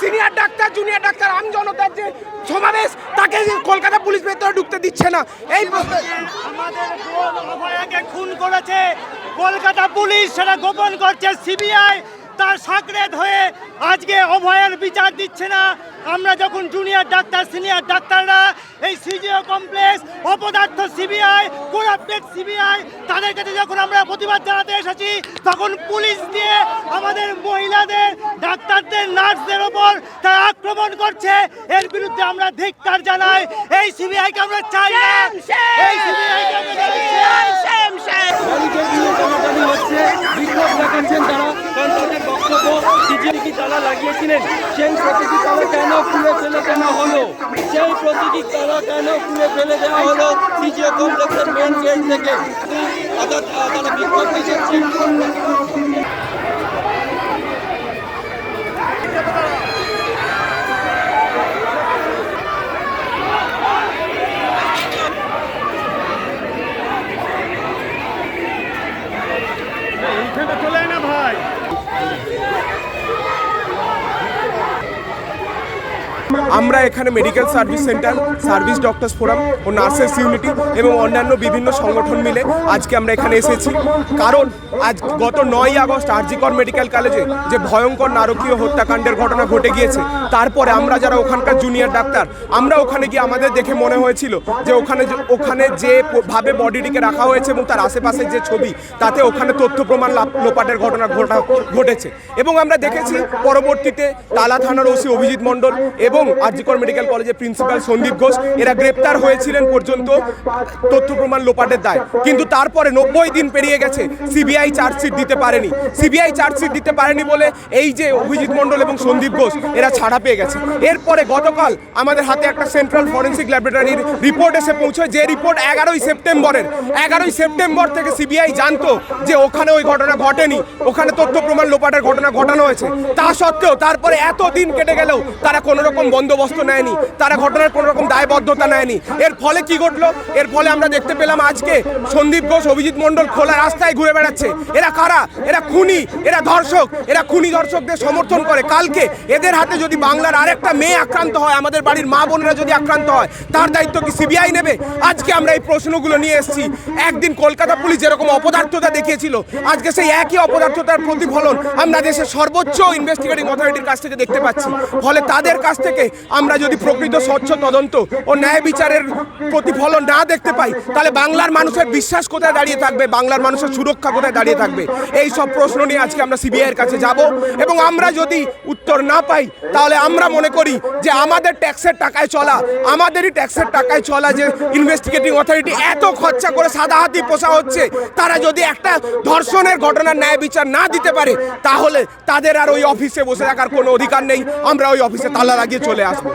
Senior doctor, junior doctor, আম জনতার যে সমাবেশ, তাকে কলকাতা পুলিশ ভেতরে ঢুকতে দিচ্ছে না। এই আমাদের খুন করেছে। কলকাতা পুলিশ সেটা গোপন করছে। সিবিআই তার সাকরেত হয়ে আজকে অভয়ের বিচার দিচ্ছে না। আমরা যখন জুনিয়র ডাক্তার, সিনিয়র ডাক্তাররা এই সিজিও কমপ্লেক্স, অপদার্থ সিবিআই, কোরাপ্টেড সিবিআই, তাদের কাছে যখন আমরা প্রতিবাদ জানাতে এসেছি, তখন পুলিশ দিয়ে আমাদের মহিলাদের, ডাক্তারদের, নার্সদের ওপর করছে এর বিরুদ্ধে আমরা ধিক্কার জানাই। এই সিবিআইকে আমরা চাই না। এই সিবিআইকে আমরা চাই না। হচ্ছে। বিক্ষোভ দেখাচ্ছেন তারা। কারণ তাদের বক্তব্য সিজিএম তালা লাগিয়েছিলেন? সেই প্রতীকী তালা কেন খুলে ফেলে দেওয়া হলো? সেই প্রতীকী তালা কেন খুলে ফেলে দেওয়া হলো? সিজিও কমপ্লেক্সের মেন গেট থেকে। অর্থাৎ আহ, তারা বিক্ষোভ দেখাচ্ছেন আমরা এখানে medical service centre service doctors forum ও নার্সেস ইউনিটি এবং অন্যান্য বিভিন্ন সংগঠন মিলে আজকে আমরা এখানে এসেছি। কারণ আজ গত নয় আগস্ট আরজিকর মেডিকেল কলেজে যে ভয়ঙ্কর নারকীয় হত্যাকাণ্ডের ঘটনা ঘটে গিয়েছে, তারপরে আমরা যারা ওখানকার জুনিয়র ডাক্তার, আমরা ওখানে গিয়ে আমাদের দেখে মনে হয়েছিল যে ওখানে ওখানে যে ভাবে বডিটিকে রাখা হয়েছে এবং তার আশেপাশে যে ছবি, তাতে ওখানে তথ্য প্রমাণ লোপাটের ঘটনা ঘটা ঘটেছে। এবং আমরা দেখেছি, পরবর্তীতে তালা থানার ওসি অভিজিৎ মণ্ডল এবং আরজিকর মেডিকেল কলেজের প্রিন্সিপাল সন্দীপ ঘোষ, এরা গ্রেপ্তার হয়েছিলেন পর্যন্ত তথ্য প্রমাণ লোপাটের দায়। কিন্তু তারপরে নব্বই দিন পেরিয়ে গেছে, সিবিআই চার্জশিট দিতে পারেনি। সিবিআই চার্জশিট দিতে পারেনি বলে এই যে অভিজিৎ মণ্ডল এবং সন্দীপ ঘোষ, এরা ছাড়া পেয়ে গেছে। এরপরে গতকাল আমাদের হাতে একটা সেন্ট্রাল ফরেন্সিক ল্যাবরেটরির রিপোর্ট এসে পৌঁছয়, যে রিপোর্ট এগারোই সেপ্টেম্বরের। এগারোই সেপ্টেম্বর থেকে সিবিআই জানতো যে ওখানে ওই ঘটনা ঘটেনি, ওখানে তথ্য প্রমাণ লোপাটের ঘটনা ঘটানো হয়েছে। তা সত্ত্বেও তারপরে এত দিন কেটে গেলেও তারা কোনো রকম বন্দোবস্ত নেয়নি। তারা ঘটনার কোনো রকম দায়বদ্ধতা নেয়নি। এর ফলে কি ঘটলো? এর ফলে আমরা দেখতে পেলাম আজকে সন্দীপ ঘোষ, অভিজিৎ মণ্ডল খোলা রাস্তায় ঘুরে বেড়াচ্ছে। এরা কারা? এরা খুনি, এরা ধর্ষক। এরা খুনি ধর্ষকদের সমর্থন করে। কালকে এদের হাতে যদি বাংলার আরেকটা মেয়ে আক্রান্ত হয়, আমাদের বাড়ির মা বোনেরা যদি আক্রান্ত হয়, তার দায়িত্ব কি সিবিআই নেবে? আজকে আমরা এই প্রশ্নগুলো নিয়ে এসেছি। একদিন কলকাতা পুলিশ যেরকম অপদার্থতা দেখিয়েছিল, আজকে সেই একই অপদার্থতার প্রতিফলন আমরা দেশের সর্বোচ্চ ইনভেস্টিগেটিং অথরিটির কাছ থেকে দেখতে পাচ্ছি। ফলে তাদের কাছ থেকে আমরা যদি প্রকৃত স্বচ্ছ তদন্ত ও ন্যায় বিচারের প্রতিফলন না দেখতে পাই, তাহলে বাংলার মানুষের বিশ্বাস কোথায় দাঁড়িয়ে থাকবে? বাংলার মানুষের সুরক্ষা কোথায় দাঁড়িয়ে থাকবে? এই সব প্রশ্ন নিয়ে আজকে আমরা সিবিআই এর কাছে যাব এবং আমরা যদি উত্তর না পাই, তাহলে আমরা মনে করি যে আমাদের ট্যাক্সের টাকায় চলা, আমাদেরই ট্যাক্সের টাকায় চলা যে ইনভেস্টিগেটিং অথরিটি এত খরচা করে সাদা হাতি পোষা হচ্ছে, তারা যদি একটা ধর্ষণের ঘটনার ন্যায় বিচার না দিতে পারে, তাহলে তাদের আর ওই অফিসে বসে থাকার কোনো অধিকার নেই। আমরা ওই অফিসে তালা লাগিয়ে চলে আসব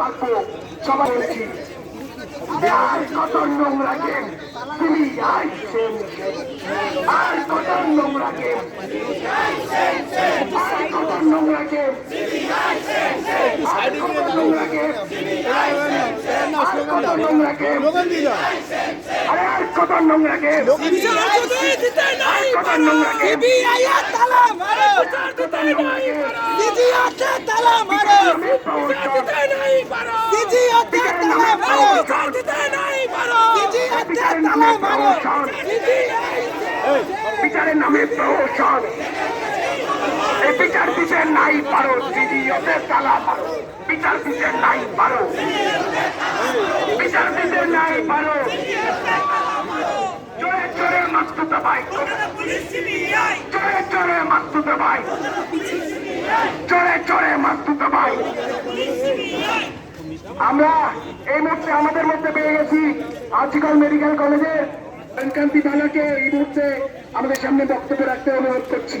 থাকব সবাই বলছি, আর কত নোংরা গেম, তুমি আইছেন আর কত নোংরা গেম, আর কত নোংরা গেম আর কত নোংরা গেম আর কত নোংরা গেম আরে আর কত নোংরা গেম কত নোংরা গেম বিচারের নামে প্রহসন এই বিচার দিতে নাই পারো দিদি ওদের তালা মারো বিচার দিতে নাই পারো বিচার দিতে নাই পারো চোরে চোরে মাস্তুতে ভাই চোরে চোরে মাস্তুতে ভাই। চোরে চোরে মাস্তুতে ভাই। আমরা এই মুহূর্তে আমাদের মধ্যে পেয়ে গেছি আজকাল মেডিকেল কলেজে কান্তি বালাকে এই মুহূর্তে আমাদের সামনে বক্তব্য রাখতে অনুরোধ করছি।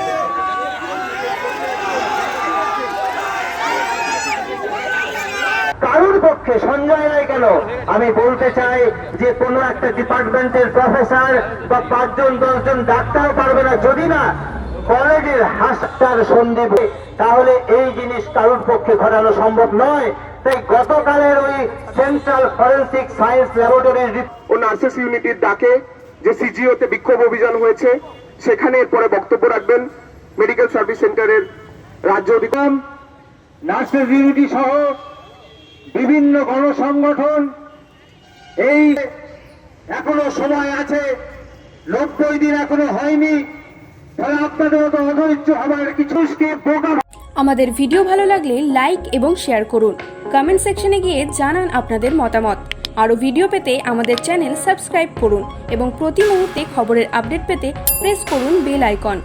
কারোর পক্ষে সঞ্জয় রায় কেন? আমি বলতে চাই যে কোনো একটা ডিপার্টমেন্টের প্রফেসর বা পাঁচজন দশজন ডাক্তার পারবে না। যদি না কলেজের হাসপাতাল সন্দীপ তাহলে এই জিনিস কারোর পক্ষে ঘটানো সম্ভব নয়। তাই গতকালের ওই সেন্ট্রাল ফরেন্সিক সায়েন্স ল্যাবরেটরির ও নার্সেস ইউনিটির ডাকে যে সিজিওতে বিক্ষোভ অভিযান হয়েছে সেখানে এরপরে বক্তব্য রাখবেন মেডিকেল সার্ভিস সেন্টারের রাজ্য অধিকার নার্সেস ইউনিটি সহ বিভিন্ন গণসংগঠন, এই এখনও সময় আছে, নব্বই দিন এখনও হয়নি, তাহলে আপনাদের তো অধৈর্য হবার কিছু বোকা আমাদের ভিডিও ভালো লাগলে লাইক এবং শেয়ার করুন। কমেন্ট সেকশনে গিয়ে জানান আপনাদের মতামত। আরও ভিডিও পেতে আমাদের চ্যানেল সাবস্ক্রাইব করুন এবং প্রতি মুহূর্তে খবরের আপডেট পেতে প্রেস করুন বেল আইকন।